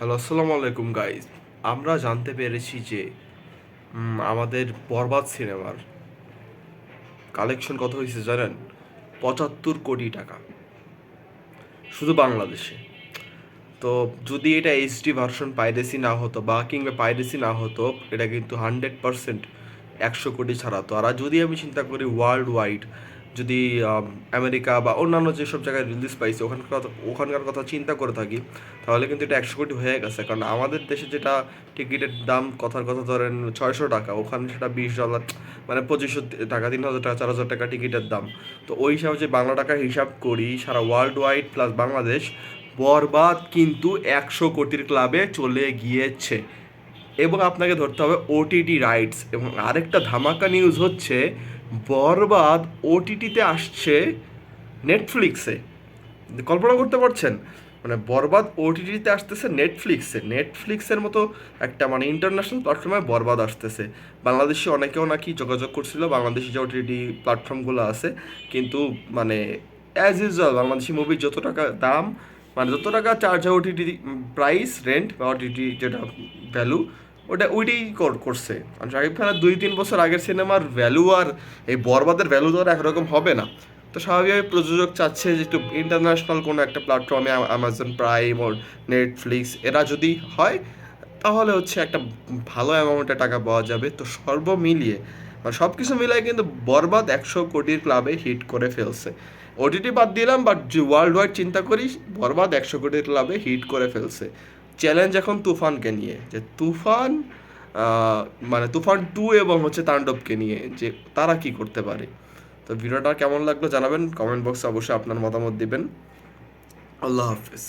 Hello আসসালামু আলাইকুম guys আমরা জানতে পেরেছি যে আমাদের বরবাদ সিনেমার কালেকশন কত হয়েছে জানেন? পঁচাত্তর কোটি টাকা। শুধু বাংলাদেশে। তো যদি এটা এইচডি ভার্সন পাইরেসি না হতো বা কিংবা পাইরেসি না হতো, এটা কিন্তু হান্ড্রেড পারসেন্ট একশো কোটি ছাড়াতো আর যদি আমি চিন্তা করি ওয়ার্ল্ড ওয়াইড যদি আমেরিকা বা অন্যান্য যেসব জায়গায় রিলিজ পাইছে, ওখানকার ওখানকার কথা চিন্তা করে থাকি, তাহলে কিন্তু এটা একশো কোটি হয়ে গেছে। কারণ আমাদের দেশে যেটা টিকিটের দাম কথার কথা ধরেন ছয়শো টাকা, ওখানে সেটা বিশ ডলার মানে পঁচিশশো টাকা, তিন হাজার টাকা, চার হাজার টাকা টিকিটের দাম। তো ওই হিসাবে যে বাংলা টাকা হিসাব করি, সারা ওয়ার্ল্ড ওয়াইড প্লাস বাংলাদেশ, বরবাদ কিন্তু একশো কোটির ক্লাবে চলে গিয়েছে। এবং আপনাকে ধরতে হবে ওটিটি রাইটস এবং আরেকটা ধামাকা নিউজ হচ্ছে বরবাদ ওটিটিতে আসছে নেটফ্লিক্সে কল্পনা করতে পারছেন? মানে বরবাদ ওটিটিতে আসতেছে নেটফ্লিক্সে নেটফ্লিক্সের মতো একটা মানে ইন্টারন্যাশনাল প্ল্যাটফর্মে বরবাদ আসতেছে। বাংলাদেশে অনেকেও নাকি যোগাযোগ করছিল, বাংলাদেশি যে ওটিটি প্ল্যাটফর্মগুলো আছে। কিন্তু মানে অ্যাজ ইউজুয়াল বাংলাদেশি মুভির যত টাকা দাম মানে যত টাকা চার্জ হয় ওটিটি প্রাইস রেন্ট বা ওটিটি যেটা ভ্যালু ওটা ওইটাই কর- করছে। আর শাকিব খানের দুই তিন বছর আগের সিনেমার ভ্যালু আর এই বরবাদের ভ্যালু তো আর একরকম হবে না। তো স্বাভাবিকভাবে প্রযোজক চাচ্ছে যে একটু ইন্টারন্যাশনাল কোনো একটা প্ল্যাটফর্মে অ্যামাজন প্রাইম ওর নেটফ্লিক্স এরা যদি হয়, তাহলে হচ্ছে একটা ভালো অ্যামাউন্টে টাকা পাওয়া যাবে। তো সর্ব মিলিয়ে মানে সব কিছু মিলিয়ে কিন্তু বরবাদ একশো কোটির ক্লাবে হিট করে ফেলছে। ওটিটি বাদ দিলাম বাট যে ওয়ার্ল্ড ওয়াইড চিন্তা করি বরবাদ একশো কোটির ক্লাবে হিট করে ফেলছে। চ্যালেঞ্জ এখন তুফানকে নিয়ে, যে তুফান মানে তুফান টু এবং হচ্ছে তাণ্ডবকে নিয়ে, যে তারা কি করতে পারে? তো ভিডিওটা কেমন লাগল জানাবেন কমেন্ট বক্সে অবশ্যই আপনার মতামত দিবেন। আল্লাহ হাফিজ।